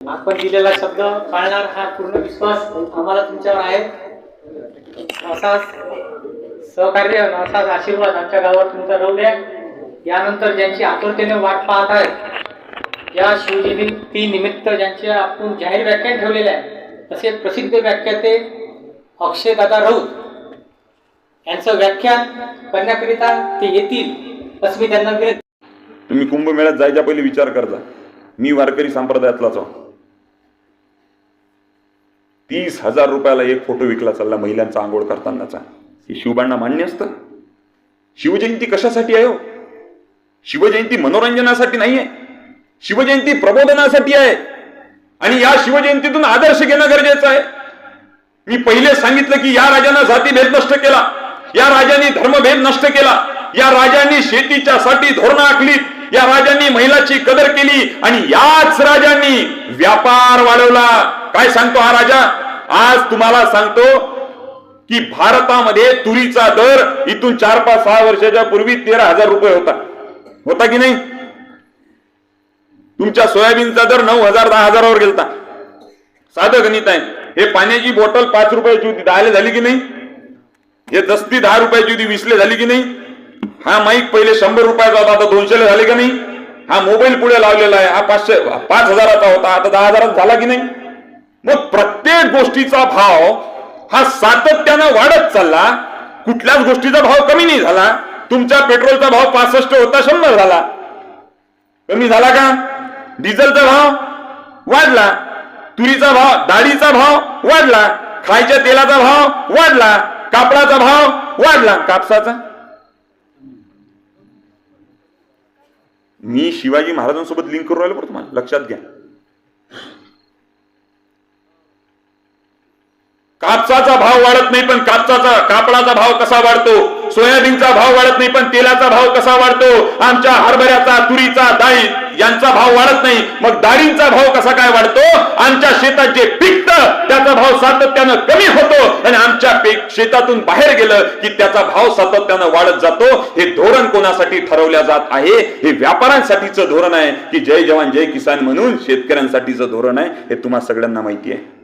आपण दिलेला शब्द पाळणार हा पूर्ण विश्वास आम्हाला तुमच्यावर आहे. असाच सहकार्य असाच आशीर्वाद आमच्या गावात तुमचा राहू द्या. यानंतर ज्यांची आतुरतेने वाट पाहत आहे या शिवजयंती निमित्त ज्यांचे आपण जाहीर व्याख्यान ठेवलेले आहे तसे प्रसिद्ध व्याख्याते अक्षय दादा राऊत. यांचं व्याख्यान करण्याकरिता ते येतील असं मी त्यांना तुम्ही कुंभमेळ्यात जायच्या पहिले विचार करता. मी वारकरी संप्रदायातलाच आहो. तीस हजार रुपयाला एक फोटो विकला चालला महिलांचा आंघोळ करतानाचा. हे शिवबांना मान्य असतं. शिवजयंती कशासाठी आहे हो? शिवजयंती मनोरंजनासाठी नाही आहे शिवजयंती प्रबोधनासाठी आहे. आणि या शिवजयंतीतून आदर्श घेणं गरजेचं आहे. मी पहिले सांगितलं की या राजानं जातीभेद नष्ट केला. या राजांनी धर्मभेद नष्ट केला. या राजांनी शेतीच्या साठी धोरणं आखली या राजांनी महिलाची कदर केली. आणि याच राजांनी व्यापार वाढवला. काय सांगतो हा राजा? आज तुम्हाला सांगतो की भारतामध्ये तुरीचा दर इथून चार पाच सहा वर्षाच्या पूर्वी तेरा हजार रुपये होता. होता की नाही? तुमच्या सोयाबीनचा दर नऊ हजार दहा हजारावर गेलता. साधं गणित आहे. हे पाण्याची बॉटल पाच रुपयाची होती दहाले झाली की नाही? हे दस्ती दहा रुपयाची होती वीसले झाली की नाही? हा माईक पहिले शंभर रुपयाचा होता आता दोनशेला झाले का नाही? हा मोबाईल पुढे लावलेला आहे. हा पाचशे पाच हजाराचा होता आता दहा हजारात झाला की नाही? मग प्रत्येक गोष्टीचा भाव हा सातत्यानं वाढत चालला. कुठल्याच गोष्टीचा भाव कमी नाही झाला. तुमच्या पेट्रोलचा भाव पासष्ट होता शंभर झाला. कमी झाला का? डिझेलचा भाव वाढला. तुरीचा भाव डाळीचा भाव वाढला. खायच्या तेलाचा भाव वाढला. कापडाचा भाव वाढला. कापसाचा? मी शिवाजी महाराजांसोबत लिंक करून राहिलो बरं तुम्हाला. लक्षात घ्या. कापसाचा भाव वाढत नाही पण कापसाचा कापडाचा भाव कसा वाढतो? सोयाबीनचा भाव वाढत नाही पण तेलाचा भाव कसा वाढतो? आमच्या हरभऱ्याचा तुरीचा डाळी यांचा भाव वाढत नाही. मग डाळींचा भाव कसा काय वाढतो? आमच्या शेतात जे पिकतं त्याचा भाव सातत्यानं कमी होतो. आणि आमच्या पीक शेतातून बाहेर गेलं की त्याचा भाव सातत्यानं वाढत जातो. हे धोरण कोणासाठी ठरवल्या जात आहे? हे व्यापाऱ्यांसाठीचं धोरण आहे की जय जवान जय किसान म्हणून शेतकऱ्यांसाठीचं धोरण आहे हे तुम्हाला सगळ्यांना माहिती आहे.